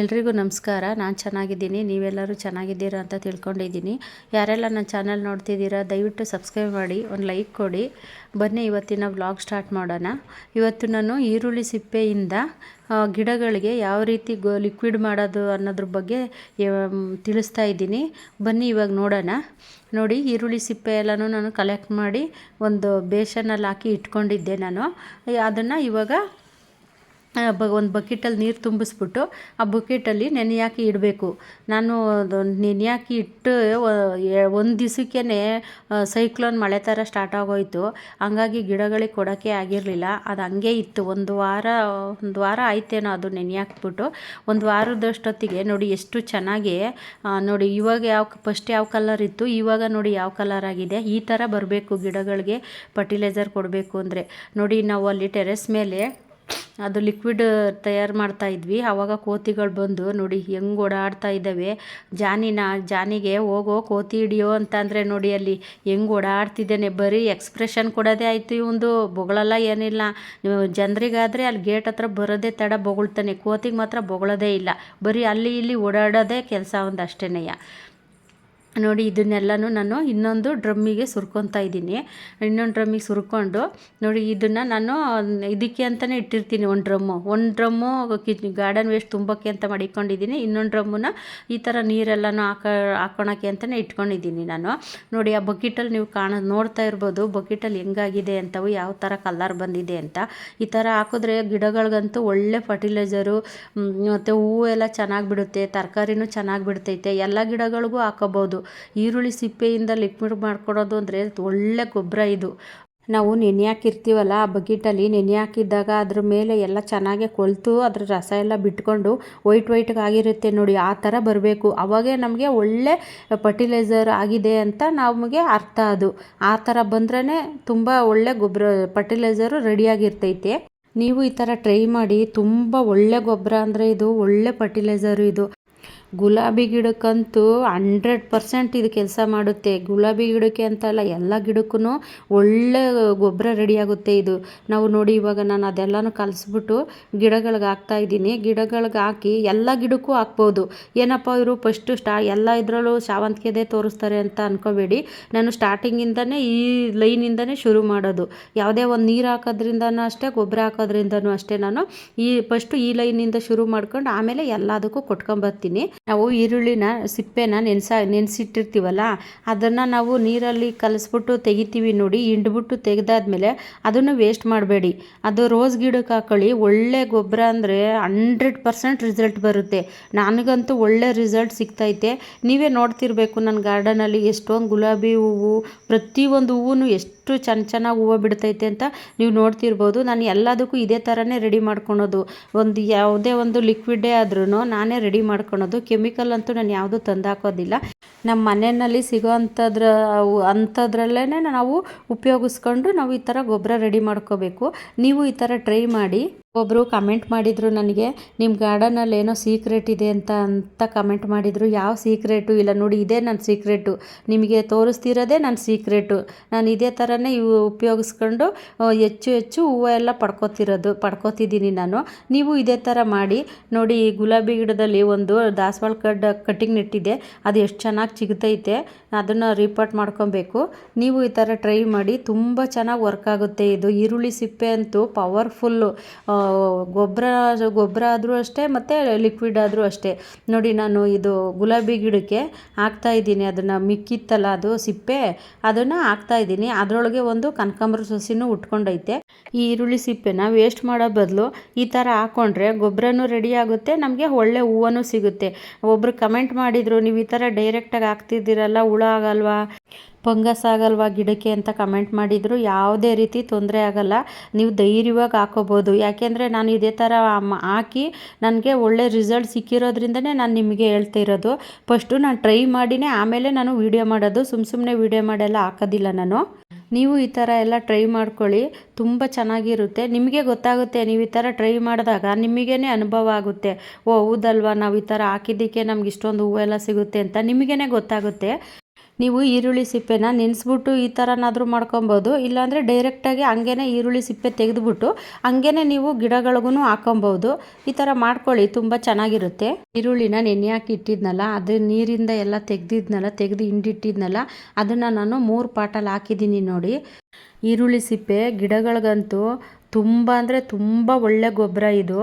ಎಲ್ರಿಗೂ ನಮಸ್ಕಾರ. ನಾನು ಚೆನ್ನಾಗಿದ್ದೀನಿ. ನೀವೆಲ್ಲರೂ ಚೆನ್ನಾಗಿದ್ದೀರಾ ಅಂತ ತಿಳ್ಕೊಂಡಿದ್ದೀನಿ. ಯಾರೆಲ್ಲ ನನ್ನ ಚಾನಲ್ ನೋಡ್ತಿದ್ದೀರಾ, ದಯವಿಟ್ಟು ಸಬ್ಸ್ಕ್ರೈಬ್ ಮಾಡಿ, ಒಂದು ಲೈಕ್ ಕೊಡಿ. ಬನ್ನಿ, ಇವತ್ತಿನ ವ್ಲಾಗ್ ಸ್ಟಾರ್ಟ್ ಮಾಡೋಣ. ಇವತ್ತು ನಾನು ಈರುಳ್ಳಿ ಸಿಪ್ಪೆಯಿಂದ ಗಿಡಗಳಿಗೆ ಯಾವ ರೀತಿ ಗೋ ಲಿಕ್ವಿಡ್ ಮಾಡೋದು ಅನ್ನೋದ್ರ ಬಗ್ಗೆ ತಿಳಿಸ್ತಾ ಇದ್ದೀನಿ. ಬನ್ನಿ, ಇವಾಗ ನೋಡೋಣ. ನೋಡಿ, ಈರುಳ್ಳಿ ಸಿಪ್ಪೆ ಎಲ್ಲನೂ ನಾನು ಕಲೆಕ್ಟ್ ಮಾಡಿ, ಒಂದು ಬೇಷನಲ್ಲಿ ಹಾಕಿ ಇಟ್ಕೊಂಡಿದ್ದೆ ನಾನು. ಅದನ್ನು ಇವಾಗ ಬ, ಒಂದು ಬಕೆಟಲ್ಲಿ ನೀರು ತುಂಬಿಸ್ಬಿಟ್ಟು ಆ ಬಕೆಟಲ್ಲಿ ನೆನೆಯಾಕಿ ಇಡಬೇಕು. ನಾನು ಅದು ನೆನೆಯಾಕಿ ಇಟ್ಟು ಒಂದು ದಿವಸಕ್ಕೇ ಸೈಕ್ಲೋನ್ ಮಳೆ ಥರ ಸ್ಟಾರ್ಟ್ ಆಗೋಯ್ತು. ಹಂಗಾಗಿ ಗಿಡಗಳಿಗೆ ಕೊಡೋಕ್ಕೆ ಆಗಿರಲಿಲ್ಲ. ಅದು ಹಂಗೆ ಇತ್ತು. ಒಂದು ವಾರ ಒಂದು ವಾರ ಆಯ್ತೇನೋ ಅದು ನೆನೆಯಾಕ್ಬಿಟ್ಟು ಒಂದು ವಾರದಷ್ಟೊತ್ತಿಗೆ ನೋಡಿ ಎಷ್ಟು ಚೆನ್ನಾಗಿ ನೋಡಿ ಇವಾಗ ಯಾವ ಫಸ್ಟ್ ಯಾವ ಕಲರ್ ಇತ್ತು, ಇವಾಗ ನೋಡಿ ಯಾವ ಕಲರ್ ಆಗಿದೆ. ಈ ಥರ ಬರಬೇಕು ಗಿಡಗಳಿಗೆ ಫರ್ಟಿಲೈಸರ್ ಕೊಡಬೇಕು ಅಂದರೆ. ನೋಡಿ ನಾವು ಅಲ್ಲಿ ಟೆರೆಸ್ ಮೇಲೆ ಅದು ಲಿಕ್ವಿಡ್ ತಯಾರು ಮಾಡ್ತಾ ಇದ್ವಿ. ಆವಾಗ ಕೋತಿಗಳು ಬಂದು ನೋಡಿ ಹೆಂಗೆ ಓಡಾಡ್ತಾ ಇದ್ದಾವೆ. ಜಾನಿನ, ಜಾನಿಗೆ ಹೋಗೋ ಕೋತಿ ಹಿಡಿಯೋ ಅಂತಂದರೆ ನೋಡಿ ಅಲ್ಲಿ ಹೆಂಗೆ ಓಡಾಡ್ತಿದ್ದೇನೆ. ಬರೀ ಎಕ್ಸ್ಪ್ರೆಷನ್ ಕೊಡೋದೇ ಆಯಿತು ಇವೊಂದು ಬೊಗಳಲ್ಲ ಏನಿಲ್ಲ. ಜನರಿಗಾದರೆ ಅಲ್ಲಿ ಗೇಟ್ ಹತ್ರ ಬರೋದೇ ತಡ ಬೊಗಳ್ತಾನೆ. ಕೋತಿಗೆ ಮಾತ್ರ ಬೊಗಳೋದೇ ಇಲ್ಲ. ಬರೀ ಅಲ್ಲಿ ಇಲ್ಲಿ ಓಡಾಡೋದೇ ಕೆಲಸ ಒಂದು ಅಷ್ಟೇನೆಯ ನೋಡಿ, ಇದನ್ನೆಲ್ಲನೂ ನಾನು ಇನ್ನೊಂದು ಡ್ರಮ್ಮಿಗೆ ಸುರ್ಕೊತಾ ಇದ್ದೀನಿ. ಇನ್ನೊಂದು ಡ್ರಮ್ಮಿಗೆ ಸುರ್ಕೊಂಡು, ನೋಡಿ, ಇದನ್ನು ನಾನು, ಇದಕ್ಕೆ ಅಂತಲೇ ಇಟ್ಟಿರ್ತೀನಿ ಒಂದು ಡ್ರಮ್ಮು. ಒಂದು ಡ್ರಮ್ಮು ಗಾರ್ಡನ್ ವೇಸ್ಟ್ ತುಂಬಕ್ಕೆ ಅಂತ ಮಾಡಿಕೊಂಡಿದ್ದೀನಿ. ಇನ್ನೊಂದು ಡ್ರಮ್ಮನ್ನ ಈ ಥರ ನೀರೆಲ್ಲನೂ ಹಾಕ, ಹಾಕೊಳಕ್ಕೆ ಅಂತಲೇ ಇಟ್ಕೊಂಡಿದ್ದೀನಿ ನಾನು. ನೋಡಿ, ಆ ಬಕೆಟಲ್ಲಿ ನೀವು ಕಾಣ, ನೋಡ್ತಾ ಇರ್ಬೋದು, ಬಕೆಟಲ್ಲಿ ಹೆಂಗಾಗಿದೆ ಅಂತವು, ಯಾವ ಥರ ಕಲರ್ ಬಂದಿದೆ ಅಂತ. ಈ ಥರ ಹಾಕಿದ್ರೆ ಗಿಡಗಳಿಗಂತೂ ಒಳ್ಳೆ ಫರ್ಟಿಲೈಸರು ಮತ್ತು ಹೂವು ಎಲ್ಲ ಚೆನ್ನಾಗಿ ಬಿಡುತ್ತೆ, ತರಕಾರಿನೂ ಚೆನ್ನಾಗಿ ಬಿಡ್ತೈತೆ. ಎಲ್ಲ ಗಿಡಗಳಿಗೂ ಹಾಕೋಬೋದು ಈರುಳ್ಳಿ ಸಿಪ್ಪೆಯಿಂದ ಲಿಕ್ವಿಡ್ ಮಾಡ್ಕೊಡೋದು ಅಂದರೆ ಒಳ್ಳೆ ಗೊಬ್ಬರ ಇದು. ನಾವು ನೆನೆ ಹಾಕಿರ್ತೀವಲ್ಲ, ಆ ಬಕೆಟಲ್ಲಿ ನೆನೆ ಹಾಕಿದ್ದಾಗ ಅದ್ರ ಮೇಲೆ ಎಲ್ಲ ಚೆನ್ನಾಗೆ ಕೊಳ್ತು ಅದ್ರ ರಸ ಎಲ್ಲ ಬಿಟ್ಕೊಂಡು ವೈಟ್ ವೈಟ್ಗೆ ಆಗಿರುತ್ತೆ ನೋಡಿ, ಆ ಥರ ಬರಬೇಕು. ಅವಾಗೇ ನಮಗೆ ಒಳ್ಳೆ ಫರ್ಟಿಲೈಸರ್ ಆಗಿದೆ ಅಂತ ನಮಗೆ ಅರ್ಥ ಅದು. ಆ ಥರ ಬಂದ್ರೇ ತುಂಬ ಒಳ್ಳೆ ಗೊಬ್ಬರ ಫರ್ಟಿಲೈಸರು ರೆಡಿಯಾಗಿರ್ತೈತೆ ನೀವು ಈ ಥರ ಟ್ರೈ ಮಾಡಿ, ತುಂಬ ಒಳ್ಳೆ ಗೊಬ್ಬರ ಅಂದರೆ ಇದು ಒಳ್ಳೆ ಫರ್ಟಿಲೈಸರು ಇದು. ಗುಲಾಬಿ ಗಿಡಕ್ಕಂತೂ ಹಂಡ್ರೆಡ್ ಪರ್ಸೆಂಟ್ ಇದು ಕೆಲಸ ಮಾಡುತ್ತೆ. ಗುಲಾಬಿ ಗಿಡಕ್ಕೆ ಅಂತಲ್ಲ ಎಲ್ಲ ಗಿಡಕ್ಕೂ ಒಳ್ಳೆ ಗೊಬ್ಬರ ರೆಡಿಯಾಗುತ್ತೆ ಇದು. ನಾವು ನೋಡಿ ಇವಾಗ ನಾನು ಅದೆಲ್ಲನೂ ಕಲಿಸ್ಬಿಟ್ಟು ಗಿಡಗಳಿಗೆ ಹಾಕ್ತಾ ಇದ್ದೀನಿ. ಗಿಡಗಳಿಗೆ ಹಾಕಿ ಎಲ್ಲ ಗಿಡಕ್ಕೂ ಹಾಕ್ಬೋದು. ಏನಪ್ಪ ಇವರು ಫಸ್ಟು ಸ್ಟಾ ಎಲ್ಲ ಇದರಲ್ಲೂ ಶಾವಂತಿಗೆದೇ ತೋರಿಸ್ತಾರೆ ಅಂತ ಅನ್ಕೋಬೇಡಿ. ನಾನು ಸ್ಟಾರ್ಟಿಂಗಿಂದನೇ ಈ ಲೈನಿಂದನೇ ಶುರು ಮಾಡೋದು. ಯಾವುದೇ ಒಂದು ನೀರು ಹಾಕೋದ್ರಿಂದನೂ ಅಷ್ಟೇ, ಗೊಬ್ಬರ ಹಾಕೋದ್ರಿಂದನೂ ಅಷ್ಟೇ ನಾನು ಈ ಫಸ್ಟು ಈ ಲೈನಿಂದ ಶುರು ಮಾಡ್ಕೊಂಡು ಆಮೇಲೆ ಎಲ್ಲದಕ್ಕೂ ಕೊಟ್ಕೊಂಬರ್ತೀನಿ. ನಾವು ಈರುಳ್ಳಿನ ಸಿಪ್ಪೆನ ನೆನೆಸ, ನೆನೆಸಿಟ್ಟಿರ್ತೀವಲ್ಲ, ಅದನ್ನು ನಾವು ನೀರಲ್ಲಿ ಕಲಸ್ಬಿಟ್ಟು ತೆಗಿತೀವಿ ನೋಡಿ, ಹಿಂಡ್ಬಿಟ್ಟು ತೆಗೆದಾದ್ಮೇಲೆ ಅದನ್ನು ವೇಸ್ಟ್ ಮಾಡಬೇಡಿ. ಅದು ರೋಸ್ ಗಿಡಕ್ಕೆ ಹಾಕೊಳ್ಳಿ. ಒಳ್ಳೆ ಗೊಬ್ಬರ ಅಂದರೆ ಹಂಡ್ರೆಡ್ ಪರ್ಸೆಂಟ್ ರಿಸಲ್ಟ್ ಬರುತ್ತೆ. ನನಗಂತೂ ಒಳ್ಳೆ ರಿಸಲ್ಟ್ ಸಿಗ್ತೈತೆ. ನೀವೇ ನೋಡ್ತಿರ್ಬೇಕು ನನ್ನ ಗಾರ್ಡನಲ್ಲಿ ಎಷ್ಟೊಂದು ಗುಲಾಬಿ ಹೂವು, ಪ್ರತಿಯೊಂದು ಹೂವು ಎಷ್ಟು ಚೆನ್ನ ಚೆನ್ನಾಗಿ ಹೂವು ಬಿಡ್ತೈತೆ ಅಂತ ನೀವು ನೋಡ್ತಿರ್ಬೋದು. ನಾನು ಎಲ್ಲದಕ್ಕೂ ಇದೇ ಥರನೇ ರೆಡಿ ಮಾಡ್ಕೊಳೋದು. ಒಂದು ಯಾವುದೇ ಒಂದು ಲಿಕ್ವಿಡೇ ಆದ್ರೂ ನಾನೇ ರೆಡಿ ಮಾಡ್ಕೊಳೋದು. ಕೆಮಿಕಲ್ ಅಂತೂ ನಾನು ಯಾವುದೂ ತಂದಾಕೋದಿಲ್ಲ ನಮ್ಮ ಮನೆಯಲ್ಲಿ ಸಿಗೋ ಅಂಥದ್ರ ಅಂಥದ್ರಲ್ಲೇ ನಾವು ಉಪಯೋಗಿಸ್ಕೊಂಡು ನಾವು ಈ ಥರ ಗೊಬ್ಬರ ರೆಡಿ ಮಾಡ್ಕೋಬೇಕು. ನೀವು ಈ ಥರ ಟ್ರೈ ಮಾಡಿ. ಒಬ್ಬರು ಕಮೆಂಟ್ ಮಾಡಿದರು ನನಗೆ ನಿಮ್ಮ ಗಾರ್ಡನಲ್ಲಿ ಏನೋ ಸೀಕ್ರೆಟ್ ಇದೆ ಅಂತ ಅಂತ ಕಮೆಂಟ್ ಮಾಡಿದರು. ಯಾವ ಸೀಕ್ರೆಟು ಇಲ್ಲ ನೋಡಿ, ಇದೇ ನನ್ನ ಸೀಕ್ರೆಟು ನಿಮಗೆ ತೋರಿಸ್ತಿರೋದೇ ನನ್ನ ಸೀಕ್ರೆಟು ನಾನು ಇದೇ ಥರನೇ ಇವು ಉಪಯೋಗಿಸ್ಕೊಂಡು ಹೆಚ್ಚು ಹೆಚ್ಚು ಹೂವು ಎಲ್ಲ ಪಡ್ಕೋತಿರೋದು, ಪಡ್ಕೋತಿದ್ದೀನಿ ನಾನು. ನೀವು ಇದೇ ಥರ ಮಾಡಿ. ನೋಡಿ, ಈ ಗುಲಾಬಿ ಗಿಡದಲ್ಲಿ ಒಂದು ದಾಸವಾಳ ಕಡ್ ಕಟ್ಟಿಂಗ್ ನೆಟ್ಟಿದೆ. ಅದು ಎಷ್ಟು ಚೆನ್ನಾಗಿ ಚಿಗುತೈತೆ. ಅದನ್ನು ರಿಪೋರ್ಟ್ ಮಾಡ್ಕೊಬೇಕು. ನೀವು ಈ ಥರ ಟ್ರೈ ಮಾಡಿ. ತುಂಬ ಚೆನ್ನಾಗಿ ವರ್ಕ್ ಆಗುತ್ತೆ. ಇದು ಈರುಳ್ಳಿ ಸಿಪ್ಪೆ ಅಂತೂ ಪವರ್ಫುಲ್ಲು ಗೊಬ್ಬರ ಗೊಬ್ಬರ ಆದರೂ ಅಷ್ಟೇ, ಮತ್ತು ಲಿಕ್ವಿಡ್ ಆದರೂ ಅಷ್ಟೇ. ನೋಡಿ, ನಾನು ಇದು ಗುಲಾಬಿ ಗಿಡಕ್ಕೆ ಹಾಕ್ತಾ ಇದ್ದೀನಿ. ಅದನ್ನು ಮಿಕ್ಕಿತ್ತಲ್ಲ, ಅದು ಸಿಪ್ಪೆ, ಅದನ್ನು ಹಾಕ್ತಾ ಇದ್ದೀನಿ. ಅದರೊಳಗೆ ಒಂದು ಕನಕಾಂಬ್ರ ಸಸಿನೂ ಉಟ್ಕೊಂಡೈತೆ. ಈ ಈರುಳ್ಳಿ ಸಿಪ್ಪೆನ ವೇಸ್ಟ್ ಮಾಡೋ ಬದಲು ಈ ಥರ ಹಾಕ್ಕೊಂಡ್ರೆ ಗೊಬ್ಬರನೂ ರೆಡಿ ಆಗುತ್ತೆ, ನಮಗೆ ಒಳ್ಳೆ ಹೂವನೂ ಸಿಗುತ್ತೆ. ಒಬ್ಬರು ಕಮೆಂಟ್ ಮಾಡಿದರು, ನೀವು ಈ ಥರ ಡೈರೆಕ್ಟಾಗಿ ಹಾಕ್ತಿದ್ದೀರಲ್ಲ, ಹುಳ ಆಗಲ್ವಾ? ಫಂಗಸ್ ಆಗಲ್ವಾ ಗಿಡಕ್ಕೆ? ಅಂತ ಕಮೆಂಟ್ ಮಾಡಿದರು. ಯಾವುದೇ ರೀತಿ ತೊಂದರೆ ಆಗಲ್ಲ. ನೀವು ಧೈರ್ಯವಾಗಿ ಹಾಕೋಬೋದು. ಯಾಕೆಂದರೆ ನಾನು ಇದೇ ಥರ ಹಾಕಿ ನನಗೆ ಒಳ್ಳೆ ರಿಸಲ್ಟ್ ಸಿಕ್ಕಿರೋದ್ರಿಂದನೇ ನಾನು ನಿಮಗೆ ಹೇಳ್ತಾ ಇರೋದು. ಫಸ್ಟು ನಾನು ಟ್ರೈ ಮಾಡಿನೇ ಆಮೇಲೆ ನಾನು ವೀಡಿಯೋ ಮಾಡೋದು. ಸುಮ್ಮ ಸುಮ್ಮನೆ ವೀಡಿಯೋ ಮಾಡೆಲ್ಲ ಹಾಕೋದಿಲ್ಲ ನಾನು. ನೀವು ಈ ಥರ ಎಲ್ಲ ಟ್ರೈ ಮಾಡ್ಕೊಳ್ಳಿ, ತುಂಬ ಚೆನ್ನಾಗಿರುತ್ತೆ. ನಿಮಗೆ ಗೊತ್ತಾಗುತ್ತೆ, ನೀವು ಈ ಥರ ಟ್ರೈ ಮಾಡಿದಾಗ ನಿಮಗೇ ಅನುಭವ ಆಗುತ್ತೆ. ಓ, ಹೌದಲ್ವಾ, ನಾವು ಈ ಥರ ಹಾಕಿದ್ದಕ್ಕೆ ನಮ್ಗೆ ಇಷ್ಟೊಂದು ಹೂವೆಲ್ಲ ಸಿಗುತ್ತೆ ಅಂತ ನಿಮಗೇ ಗೊತ್ತಾಗುತ್ತೆ. ನೀವು ಈರುಳ್ಳಿ ಸಿಪ್ಪೆನ ನೆನೆಸ್ಬಿಟ್ಟು ಈ ಥರನಾದರೂ ಮಾಡ್ಕೊಬೋದು. ಇಲ್ಲಾಂದರೆ ಡೈರೆಕ್ಟಾಗಿ ಹಂಗೇನೆ ಈರುಳ್ಳಿ ಸಿಪ್ಪೆ ತೆಗೆದುಬಿಟ್ಟು ಹಂಗೇನೆ ನೀವು ಗಿಡಗಳಿಗೂ ಹಾಕೊಬೋದು. ಈ ಥರ ಮಾಡ್ಕೊಳ್ಳಿ, ತುಂಬ ಚೆನ್ನಾಗಿರುತ್ತೆ. ಈರುಳ್ಳಿನ ನೆನೆ ಹಾಕಿ ಇಟ್ಟಿದ್ನಲ್ಲ, ಅದು ನೀರಿಂದ ಎಲ್ಲ ತೆಗೆದಿದ್ನಲ್ಲ, ತೆಗೆದು ಹಿಂಡಿಟ್ಟಿದ್ನಲ್ಲ, ಅದನ್ನು ನಾನು ಮೂರು ಪಾಟಲ್ಲಿ ಹಾಕಿದ್ದೀನಿ ನೋಡಿ. ಈರುಳ್ಳಿ ಸಿಪ್ಪೆ ಗಿಡಗಳಿಗಂತೂ ತುಂಬ ಅಂದರೆ ತುಂಬ ಒಳ್ಳೆ ಗೊಬ್ಬರ ಇದು.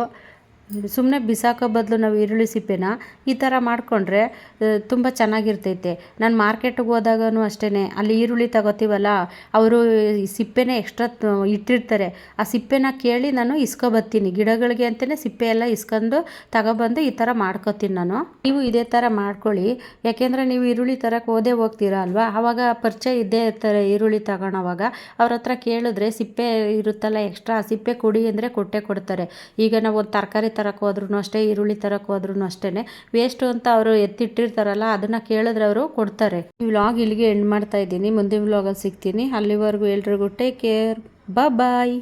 ಸುಮ್ಮನೆ ಬಿಸಾಕೋ ಬದಲು ನಾವು ಈರುಳ್ಳಿ ಸಿಪ್ಪೆನ ಈ ಥರ ಮಾಡಿಕೊಂಡ್ರೆ ತುಂಬ ಚೆನ್ನಾಗಿರ್ತೈತೆ. ನಾನು ಮಾರ್ಕೆಟ್ಗೆ ಹೋದಾಗೂ ಅಷ್ಟೇ ಅಲ್ಲಿ ಈರುಳ್ಳಿ ತಗೋತೀವಲ್ಲ, ಅವರು ಸಿಪ್ಪೆನೇ ಎಕ್ಸ್ಟ್ರಾ ಇಟ್ಟಿರ್ತಾರೆ. ಆ ಸಿಪ್ಪೆನ ಕೇಳಿ ನಾನು ಇಸ್ಕೊಬತ್ತೀನಿ. ಗಿಡಗಳಿಗೆ ಅಂತಲೇ ಸಿಪ್ಪೆ ಎಲ್ಲ ಇಸ್ಕೊಂಡು ತಗೊಬಂದು ಈ ಥರ ಮಾಡ್ಕೋತೀನಿ ನಾನು. ನೀವು ಇದೇ ಥರ ಮಾಡ್ಕೊಳ್ಳಿ. ಯಾಕೆಂದರೆ ನೀವು ಈರುಳ್ಳಿ ತರಕ್ಕೆ ಓದೇ ಹೋಗ್ತೀರಾ ಅಲ್ವಾ? ಆವಾಗ ಪರಿಚಯ ಇದ್ದೇ ಇರ್ತಾರೆ ಈರುಳ್ಳಿ ತಗೊಳೋವಾಗ. ಅವ್ರ ಹತ್ರ ಕೇಳಿದ್ರೆ ಸಿಪ್ಪೆ ಇರುತ್ತಲ್ಲ ಎಕ್ಸ್ಟ್ರಾ ಸಿಪ್ಪೆ ಕೊಡಿ ಅಂದರೆ ಕೊಟ್ಟೆ ಕೊಡ್ತಾರೆ. ಈಗ ನಾವು ಒಂದು ತರಕಾರಿ ತರಕ್ಕೆ ಹೋದ್ರೂ ಅಷ್ಟೇ, ಈರುಳ್ಳಿ ತರಕ್ಕೆ ಹೋದ್ರೂ ಅಷ್ಟೇ ವೇಸ್ಟು ಅಂತ ಅವರು ಎತ್ತಿಟ್ಟಿರ್ತಾರಲ್ಲ, ಅದನ್ನು ಕೇಳಿದ್ರೆ ಅವರು ಕೊಡ್ತಾರೆ. ಈ ವ್ಲಾಗ್ ಇಲ್ಲಿಗೆ ಎಂಡ್ ಮಾಡ್ತಾ ಇದ್ದೀನಿ. ಮುಂದಿನ ವ್ಲಾಗಲ್ಲಿ ಸಿಗ್ತೀನಿ. ಅಲ್ಲಿವರೆಗೂ ಎಲ್ರಿಗೂ ಟೇಕ್ ಕೇರ್ ಬಾಯ್